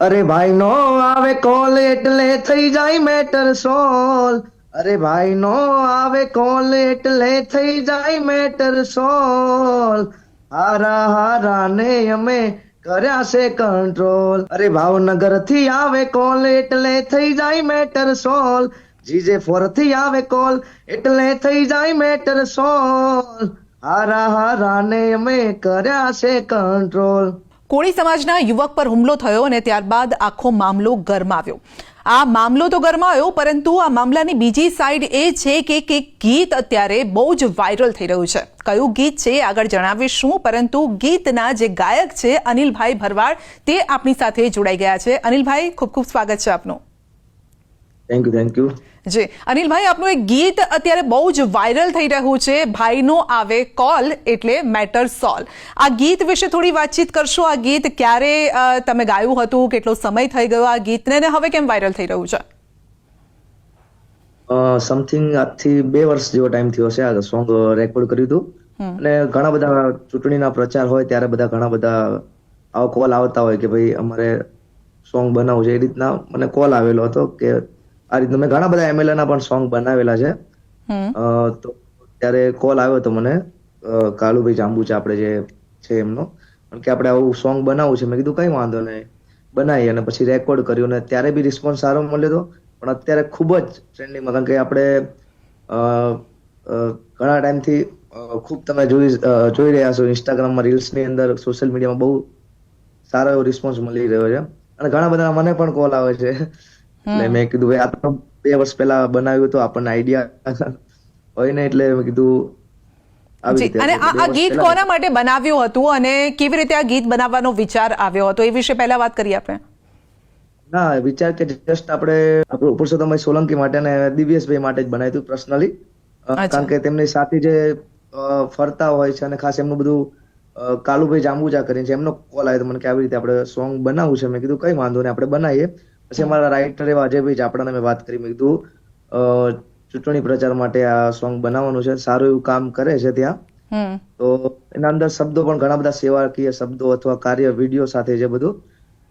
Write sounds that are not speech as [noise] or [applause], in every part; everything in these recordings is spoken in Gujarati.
અરે ભાઈ નો આવે કોલ એટલે થઈ જાય મેટર સોલ અરે ભાઈ નો આવે કોલ એટલે થઈ જાય મેટર સોલ હારા હારા ને અમે કર્યા છે કંટ્રોલ અરે ભાવનગરથી આવે કોલ એટલે થઈ જાય મેટર સોલ જીજે ફોરથી આવે કોલ એટલે થઈ જાય મેટર સોલ હારા હારા ને અમે કર્યા છે કંટ્રોલ કોળી સમાજના યુવક પર હુમલો થયો અને ત્યારબાદ આખો મામલો ગરમાવ્યો. આ મામલો તો ગરમાયો, પરંતુ આ મામલાની બીજી સાઈડ એ છે કે કે ગીત અત્યારે બહુ જ વાયરલ થઈ રહ્યું છે. કયું ગીત છે આગળ જણાવીશું, પરંતુ ગીતના જે ગાયક છે અનિલભાઈ ભરવાડ તે આપણી સાથે જોડાઈ ગયા છે. અનિલભાઈ, ખૂબ ખૂબ સ્વાગત છે આપનું. થેન્ક યુ થેન્ક યુ જી અનિલભાઈ આપનું એક ગીત અત્યારે બહુ જ વાયરલ થઈ રહ્યું છે ભાઈનો આવે કોલ એટલે મેટર સોલ. આ ગીત વિશે થોડી વાતચીત કરશો? આ ગીત ક્યારે તમે ગાયું હતું? કેટલો સમય થઈ ગયો? આ ગીતને ને હવે કેમ વાયરલ થઈ રહ્યું છે? સમથિંગ આજથી બે વર્ષ જેવો ટાઈમ થયો છે આ સોંગ રેકોર્ડ કર્યું હતું. અને ઘણા બધા ચૂંટણીના પ્રચાર હોય ત્યારે બધા ઘણા બધા આવો કોલ આવતા હોય કે ભાઈ અમારે સોંગ બનાવવું છે. એ રીતના મને કોલ આવેલો હતો કે આ રીતના મેં ઘણા બધા એમએલએ ના પણ સોંગ બનાવેલા છે. તો ત્યારે કોલ આવ્યો હતો મને કાલુભાઈ જાંબુચા આપણે જે છે એમનો કે આપણે આવું સોંગ બનાવવું છે. મેં કીધું કઈ વાંધો નહીં. બનાવી અને પછી રેકોર્ડ કર્યું અને ત્યારે બી રિસ્પોન્સ સારો મળ્યો હતો. પણ અત્યારે ખૂબ જ ટ્રેન્ડિંગમાં કારણ કે આપણે ઘણા ટાઈમથી ખૂબ તમે જોઈ જોઈ રહ્યા છો ઇન્સ્ટાગ્રામમાં રીલ્સની અંદર સોશિયલ મીડિયામાં બહુ સારો એવો રિસ્પોન્સ મળી રહ્યો છે. અને ઘણા બધા મને પણ કોલ આવે છે. એટલે મેં કીધું ભાઈ આ તો બે વર્ષ પહેલા બનાવ્યું હતું આપણને આઈડિયા [laughs] હોય ને એટલે મેં કીધું અને આ ગીત કોના માટે બનાવ્યું હતું અને કેવી રીતે આ ગીત બનાવવાનો વિચાર આવ્યો હતો? એ વિશે પહેલા વાત કરીએ આપણે. ના વિચાર કે જસ્ટ આપણે આપણું પુરુષોત્તમભાઈ સોલંકી માટે અને દિવ્યેશભાઈ માટે જ બનાવ્યું હતું પર્સનલી કારણ કે તેમની સાથે જે ફરતા હોય છે અને ખાસ એમનું બધું કાલુભાઈ જાંબુજા કરીને છે એમનો કોલ આવ્યો મને કે આવી રીતે આપણે સોંગ બનાવવું છે. મેં કીધું કઈ વાંધો નહીં આપણે બનાવીએ. પછી અમારા રાઇટર એવા અજયભાઈ ચાપડાને મેં વાત કરી મેં કીધું ચૂંટણી પ્રચાર માટે આ સોંગ બનાવવાનું છે સારું એવું કામ કરે છે ત્યાં. તો એના અંદર શબ્દો પણ ઘણા બધા સેવાકીય શબ્દો અથવા કાર્ય વીડિયો સાથે છે બધું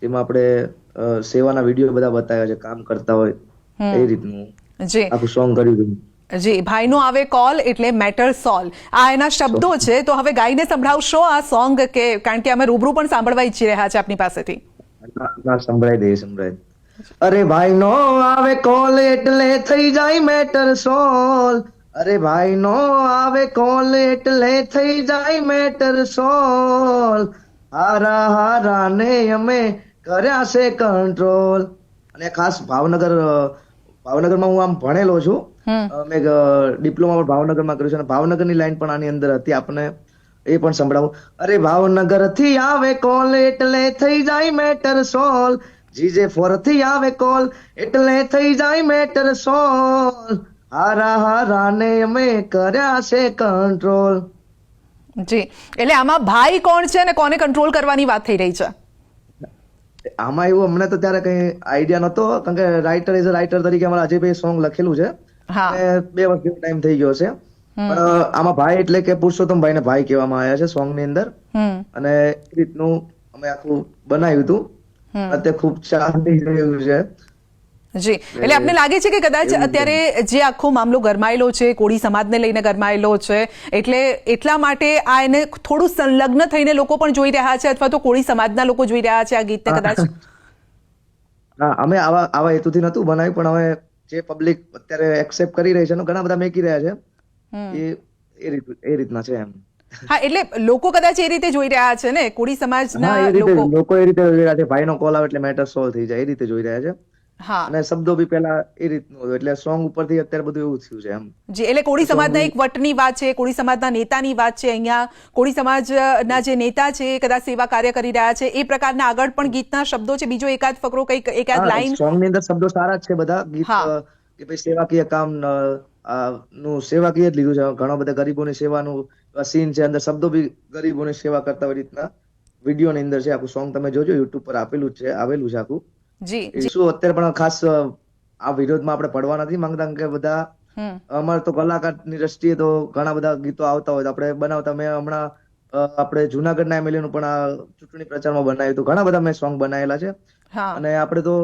તેમાં આપણે સેવાના વીડિયો બધા બતાવ્યા છે કામ કરતા હોય એ રીતનું આખું સોંગ કર્યું હતું જી ભાઈનો આવે કોલ એટલે મેટર સોલ આ એના શબ્દો છે તો હવે ગાઈને સંભળાવશો આ સોંગ કે કારણ કે અમે રૂબરૂ પણ સાંભળવા ઈચ્છી રહ્યા છે આપની પાસેથી. ના ના, સંભળાઈ. અરે ભાઈ નો આવે કોલ એટલે થઈ જાય મેટર સોલ અરે ભાઈ નો આવે કોલ એટલે થઈ જાય મેટર સોલ હારા હારા ને અમે કર્યા છે કંટ્રોલ અને ખાસ ભાવનગર ભાવનગરમાં હું આમ ભણેલો છું. મેં ડિપ્લોમા પણ ભાવનગરમાં કર્યું છે અને ભાવનગરની લાઈન પણ આની અંદર હતી આપણને એ પણ સંભળાવું. અરે ભાવનગરથી આવે કોલ એટલે થઈ જાય મેટર સોલ જીજે ફોરથી આવે કોલ એટલે થઈ જાય મેટર સોલ હારા હારા ને અમે કર્યા છે કંટ્રોલ જી એટલે આમાં ભાઈ કોણ છે અને કોને કંટ્રોલ કરવાની વાત થઈ રહી છે? આમાં એવું અમને તો ત્યારે કઈ આઈડિયા નતો કારણ કે રાઇટર એઝ અ રાઇટર તરીકે અમારા અજયભાઈ સોંગ લખેલું છે. બે વર્ષ જેવો ટાઈમ થઈ ગયો છે. પણ આમાં ભાઈ એટલે કે પુરુષોત્તમ ભાઈ ને ભાઈ કહેવામાં આવ્યા છે સોંગની અંદર. હમ. અને એ રીતનું અમે આખું બનાવ્યું હતું. અત્યારે ખૂબ ચાલી રહ્યું છે. જી. એટલે આપને લાગે છે કે કદાચ અત્યારે જે આખો મામલો ગરમાયેલો છે કોળી સમાજને લઈને ગરમાયેલો છે એટલે એટલા માટે આ એને થોડું સંલગ્ન થઈને લોકો પણ જોઈ રહ્યા છે અથવા તો કોળી સમાજના લોકો જોઈ રહ્યા છે આ ગીતને કદાચ? હા. અમે આવા આવા હેતુથી નતું બનાવ્યું પણ હવે જે પબ્લિક અત્યારે એક્સેપ્ટ કરી રહી છે ઘણા બધા મેકી રહ્યા છે. એ એ રીત એ રીતના છે એમ. હા એટલે લોકો કદાચ એ રીતે જોઈ રહ્યા છે ને? કોળી સમાજના લોકો લોકો એ રીતે જોઈ રહ્યા છે. ભાઈનો કોલ આવે એટલે મેટર સોલ્વ થઈ જાય એ રીતે જોઈ રહ્યા છે. હા. અને શબ્દો બી પેલા એ રીતનું હતું એટલે સોંગ ઉપરથી અત્યારે બધું એવું થયું છે એમ. જી એટલે કોળી સમાજના એક વટની વાત છે કોળી સમાજના નેતાની વાત છે અહીંયા કોળી સમાજના જે નેતા છે કદાચ સેવા કાર્ય કરી રહ્યા છે એ પ્રકારના આગળ પણ ગીતના શબ્દો છે બીજો એકાદ ફકરો કંઈક એકાદ લાઈન સોંગની અંદર શબ્દો સારા છે બધા. ગીત કે ભાઈ સેવાકીય કામનું સેવાકીય જ લીધું છે. ઘણા બધા ગરીબોની સેવાનું સીન છે અંદર શબ્દો બી ગરીબોની સેવા કરતા હોય રીતના. વીડિયો ની અંદર છે આખું સોંગ તમે જોજો યુટ્યુબ પર આપેલું છે આવેલું છે આખું. જી શું અત્યારે પણ ખાસ આ વિરોધમાં આપણે પડવા નથી માંગતા કે બધા અમારે તો કલાકારની દ્રષ્ટિએ તો ઘણા બધા ગીતો આવતા હોય આપણે બનાવતા. મેં હમણાં આપણે જુનાગઢના એમએલએ નું પણ આ ચૂંટણી પ્રચારમાં બનાવ્યું હતું. ઘણા બધા મેં સોંગ બનાવેલા છે. અને આપણે તો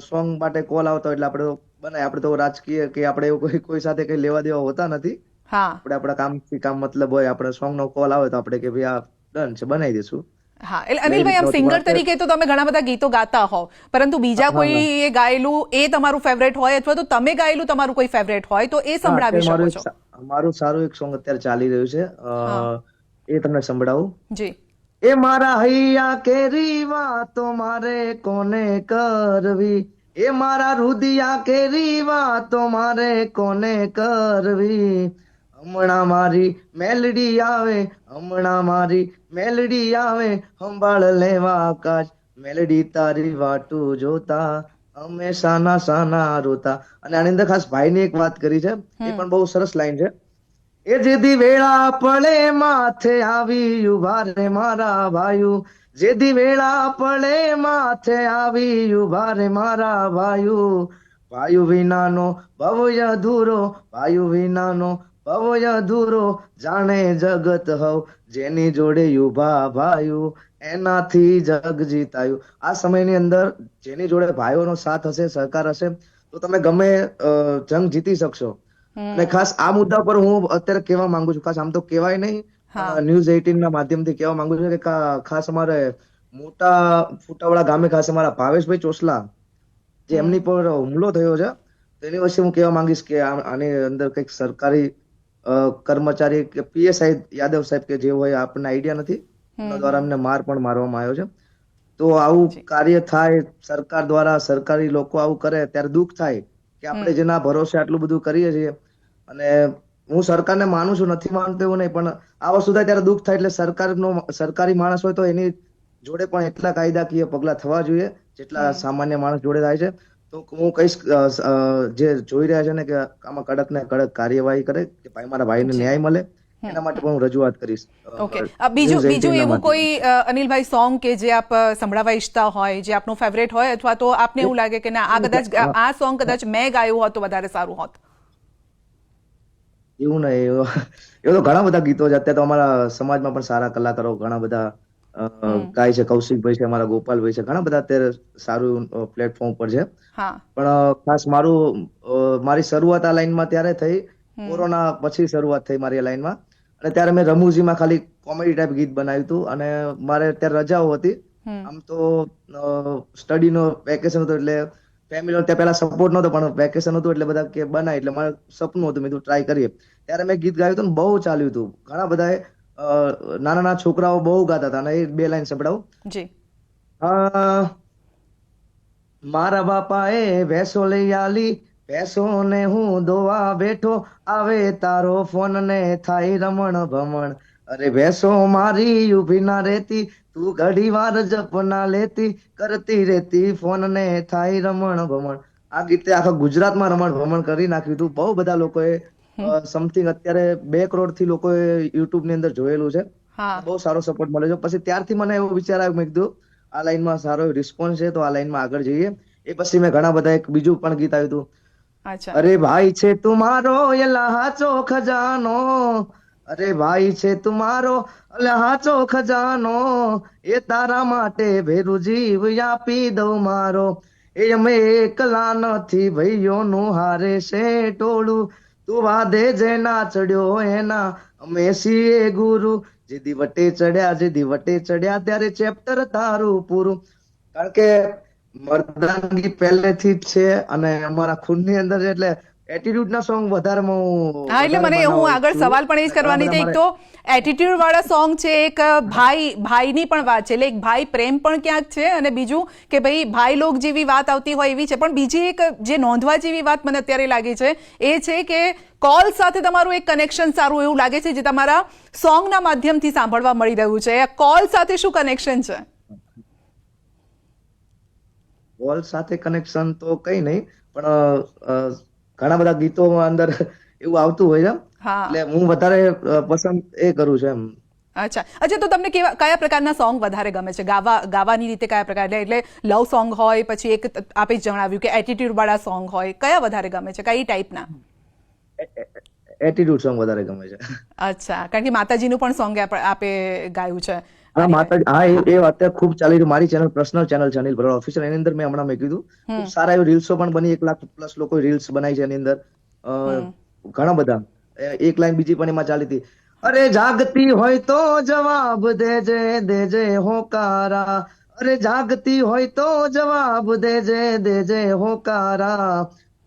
સોંગ માટે કોલ આવતો એટલે આપણે તો બનાય. આપણે તો રાજકીય કે આપણે એવું કોઈ કોઈ સાથે કઈ લેવા દેવા હોતા નથી. આપણે આપણા કામથી કામ મતલબ હોય આપણે સોંગ નો કોલ આવે તો આપણે કે ભાઈ આ ડન છે બનાવી દઈશું. હા એટલે અનિલભાઈ આમ સિંગર તરીકે તો તમે ઘણા બધા ગીતો ગાતા હો પરંતુ બીજા કોઈ એ ગાયેલું એ તમારું ફેવરેટ હોય અથવા તો તમે ગાયેલું તમારું કોઈ ફેવરેટ હોય તો એ સંભળાવી શકો છો. મારું સારું એક સોંગ અત્યારે ચાલી રહ્યું છે એ તમને સંભળાવું. જી. એ મારા હૈયા કેરી વાતો મારે કોને કરવી? એ મારા રુદિયા કેરી વાતો મારે કોને કરવી? હમણાં મારી મેલડી આવે હમણાં મારી મેલડી આવે હંભાળ લેવા આકાશ. મેલડી તારી વાટું જોતા અમે સાના સાના રોતા. અને આની અંદર ખાસ ભાઈની એક વાત કરી છે એ પણ બહુ સરસ લાઈન છે. એ જેદી વેળા પડે માથે આવી ઊભા રે મારા ભાઈઓ. જેદી વેળા પડે માથે આવી ઊભા રે મારા ભાયુ ભાયુ વિનાનો ભવ્ય અધૂરો ભાયુ વિનાનો ભવય અધૂરો જાણે જગત હવ જેની જોડે યુભા ભાઈઓ એનાથી જગ જીતાયું. આ સમયની અંદર જેની જોડે ભાઈઓનો સાથ હશે સહકાર હશે તો તમે ગમે જંગ જીતી શકશો. અને ખાસ આ મુદ્દા પર હું અત્યારે કહેવા માંગુ છું. ખાસ આમ તો કહેવાય નહીં ન્યૂઝ એઇટીન ના માધ્યમથી કહેવા માંગુ છું કે ખાસ અમારે મોટા ફૂટાવાળા ગામે ખાસ અમારા ભાવેશભાઈ ચોસલા જે એમની પર હુમલો થયો છે તેની વચ્ચે હું કહેવા માંગીશ કે આની અંદર કંઈક સરકારી કર્મચારી કે પીએસઆઈ યાદવ સાહેબ કે જે હોય આપણને આઈડિયા નથી. દ્વારા અમને માર પણ મારવામાં આવ્યો છે. તો આવું કાર્ય થાય સરકાર દ્વારા સરકારી લોકો આવું કરે ત્યારે દુઃખ થાય કે આપણે જેના ભરોસે આટલું બધું કરીએ છીએ. અને હું સરકારને માનું છું નથી માનતો એવું નહીં પણ આ વસ્તુ થાય ત્યારે દુઃખ થાય એટલે સરકારનો સરકારી માણસ હોય તો એની જોડે પણ એટલા કાયદાકીય પગલા થવા જોઈએ જેટલા સામાન્ય માણસ જોડે થાય છે. તો હું કહીશ જે જોઈ રહ્યા છે ને કે આમાં કડક ને કડક કાર્યવાહી કરે કે ભાઈ મારા ભાઈને ન્યાય મળે એના માટે પણ હું રજૂઆત કરીશ ઓકે. બીજું બીજું એવું કોઈ અનિલભાઈ સોંગ કે જે આપ સંભળાવા સંભળાવવા ઈચ્છતા હોય જે આપનો ફેવરેટ હોય અથવા તો આપને એવું લાગે કે ના આ કદાચ આ સોંગ કદાચ મેં ગાયું હોત તો વધારે સારું હોત? એવું નહીં એવું તો ઘણા બધા ગીતો છે. અત્યારે તો અમારા સમાજમાં પણ સારા કલાકારો ઘણા બધા ગાય છે કૌશિકભાઈ છે અમારા ગોપાલભાઈ છે ઘણા બધા અત્યારે સારું પ્લેટફોર્મ પર છે. પણ ખાસ મારું મારી શરૂઆત આ લાઈનમાં ત્યારે થઈ. કોરોના પછી શરૂઆત થઈ મારી આ લાઈનમાં. અને ત્યારે મેં રમૂજીમાં ખાલી કોમેડી ટાઈપ ગીત બનાવ્યું હતું. અને મારે ત્યારે રજાઓ હતી. આમ તો સ્ટડી નો વેકેશન હતું એટલે ફેમિલી ત્યાં પહેલા સપોર્ટ નતો પણ વેકેશન હતું એટલે બધા કે બનાય. એટલે મારે સપનું હતું મેં ટ્રાય કરીએ. ત્યારે મેં ગીત ગાયું હતું ને બહુ ચાલ્યું હતું. ઘણા બધાએ નાના નાના છોકરાઓ બહુ ગાતા હતા અને એ બે લાઈન સંભળાવું. જી. મારા બાપા એ ભેંસો લઈ આલી ભેંસો ને હું દોવા બેઠો આવે તારો ફોન ને થાય રમણ ભમણ. અરે ભેંસો મારી ઊભી ના રહેતી તું ઘડી વાર જપના લેતી કરતી રહેતી ફોન ને થાય રમણ ભમણ. આ ગીતે આખા ગુજરાતમાં રમણ ભમણ કરી નાખ્યું હતું. બહુ બધા લોકોએ સમથિંગ અત્યારે બે કરોડથી લોકોએ યુટ્યુબની અંદર જોયેલું છે. બહુ સારો સપોર્ટ મળે છે. પછી ત્યારથી મને એવો વિચાર આવ્યો મેં કીધું આ લાઈનમાં સારો રિસ્પોન્સ છે તો આ લાઈનમાં આગળ જઈએ. એ પછી મેં ઘણા બધા એક બીજું પણ ગીત આવ્યું હતું. અરે ભાઈ છે તુમારો એ લહાચો ખજાનો અરે ભાઈ છે તુમારો લહાચો ખજાનો એ તારા માટે ભેરું જીવ આપી દઉં મારો. એ અમે એકલા નથી ભાઈઓનું હારે છે ટોળું. તું વાદે જેના ચડ્યો એના. અમે છીએ ગુરુ. જેદી વટે ચડ્યા જેદી વટે ચડ્યા, ત્યારે ચેપ્ટર તારું પૂરું. કારણ કે મર્દાનગી પહેલેથી જ છે અને અમારા ખૂનની અંદર એટલે એટીટ્યુડ ના સોંગ વધારેમાં હું હા એટલે મને હું આગળ સવાલ પણ એ જ કરવાની છે એક તો એટીટ્યુડ વાળા સોંગ છે એક ભાઈ ભાઈની પણ વાત છે એટલે એક ભાઈ પ્રેમ પણ ક્યાંક છે અને બીજું કે ભાઈ ભાઈ લોક જેવી વાત આવતી હોય એવી છે પણ બીજી એક જે નોંધવા જેવી વાત મને અત્યારે લાગી છે એ છે કે કોલ સાથે તમારું એક કનેક્શન સારું એવું લાગે છે જે તમારા સોંગના માધ્યમથી સાંભળવા મળી રહ્યું છે. કોલ સાથે શું કનેક્શન છે? કોલ સાથે કનેક્શન તો કઈ નહીં પણ ઘણા બધા ગીતોમાં અંદર એવું આવતું હોય છે એટલે હું વધારે પસંદ એ કરું છું એમ. અચ્છા. અચ્છા તો તમને કેવા કયા પ્રકારના સોંગ વધારે ગમે છે? ગાવા ગાવાની રીતે કયા પ્રકાર? એટલે લવ સોંગ હોય પછી એક આપે જ જણાવ્યું કે એટીટ્યુડ વાળા સોંગ હોય. કયા વધારે ગમે છે? કઈ ટાઈપના? એટીટ્યુડ સોંગ વધારે ગમે છે. અચ્છા. કારણ કે માતાજીનું પણ સોંગ આપે ગાયું છે. હા માતા હા એ વાત ખૂબ ચાલી રહ્યું મારી ચેનલ પર્સનલ ચેનલ છે અનિલ ભરવાડ ઓફિશિયલ એની અંદર મેં હમણાં મેં કીધું ખૂબ સારા એવી રીલ્સો પણ બની. એક લાખ પ્લસ લોકો રીલ્સ બનાવી છે એની અંદર. ઘણા બધા. એક લાઈન બીજી પણ એમાં ચાલી હતી. અરે જાગતી હોય તો જવાબ દેજે દેજે હોકારા. અરે જાગતી હોય તો જવાબ દેજે દેજે હોકારા.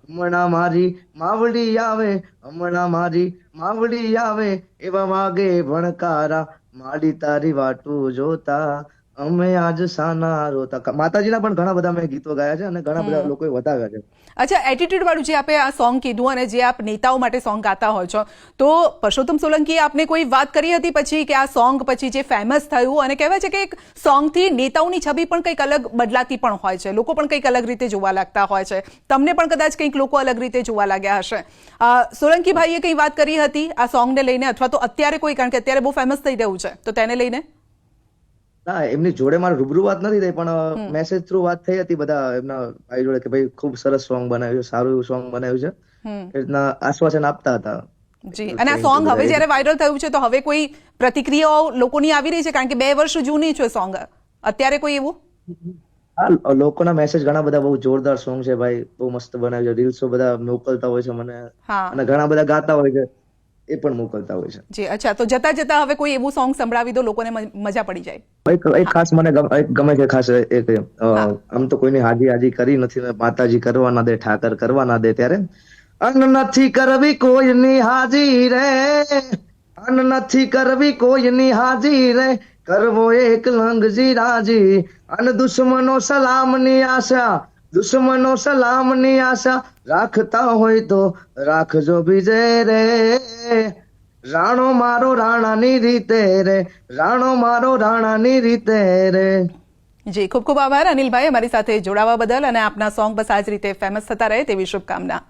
હમણાં મારી માવડી આવે હમણાં મારી માવડી આવે એવા વાગે ભણકારા. માડી તારી વાટું જોતા અમે આજ સાના રોતા. માતાજીના પણ ઘણા બધા મેં ગીતો ગાયા છે અને ઘણા બધા લોકોએ વધાવ્યા છે. અચ્છા એટીટ્યુડ વાળું જે આપે આ સોંગ કીધું અને જે આપ નેતાઓ માટે સોંગ ગાતા હોય છો તો પરસોત્તમ સોલંકીએ આપને કોઈ વાત કરી હતી પછી કે આ સોંગ પછી જે ફેમસ થયું? અને કહેવાય છે કે એક સોંગથી નેતાઓની છબી પણ કંઈક અલગ બદલાતી પણ હોય છે. લોકો પણ કંઈક અલગ રીતે જોવા લાગતા હોય છે. તમને પણ કદાચ કંઈક લોકો અલગ રીતે જોવા લાગ્યા હશે. સોલંકી ભાઈએ કંઈ વાત કરી હતી આ સોંગને લઈને? અથવા તો અત્યારે કોઈ? કારણ કે અત્યારે બહુ ફેમસ થઈ રહ્યું છે. તો તેને લઈને? ના એમની જોડે મારે રૂબરૂ વાત નથી થઈ પણ મેસેજ થ્રુ વાત થઈ હતી બધા એમના ભાઈ જોડે કે ભાઈ ખૂબ સરસ સોંગ બનાવ્યું છે સારું એવું સોંગ બનાવ્યું છે. એ રીતના આશ્વાસન આપતા હતા. જી અને આ સોંગ હવે જ્યારે વાયરલ થયું છે તો હવે કોઈ પ્રતિક્રિયાઓ લોકોની આવી રહી છે? કારણ કે બે વર્ષ જૂની છે સોંગ અત્યારે કોઈ એવું? હા લોકોના મેસેજ ઘણા બધા બહુ જોરદાર સોંગ છે ભાઈ. બહુ મસ્ત બનાવ્યું છે. રીલ્સો બધા મોકલતા હોય છે મને. અને ઘણા બધા ગાતા હોય છે. એ પણ મોકલતા હોય છે. જી અચ્છા તો જતા જતા હવે કોઈ એવું સોંગ સંભળાવી દો લોકોને મજા પડી જાય. એક એક ખાસ મને ગમે છે ખાસ એક આમ તો કોઈની હાજી હાજી કરી નથી ને માતાજી કરવા ના દે ઠાકર કરવા ના દે ત્યારે. અન નથી કરવી કોઈની હાજી રે. અન નથી કરવી કોઈની હાજી રે. કરવો એક લંગજી રાજી. અન દુશ્મનો સલામની આશા. દુશ્મનો સલામની આશા રાખતા હોય તો રાખજો બીજે રે. રાણો મારો રાણાની રીતે રે. રાણો મારો રાણાની રીતે રે. જી, ખૂબ ખૂબ આભાર. અનિલભાઈ અમારી સાથે જોડાવા બદલ અને આપના સોંગ બસ આ જ રીતે ફેમસ થતા રહે તેવી શુભકામના.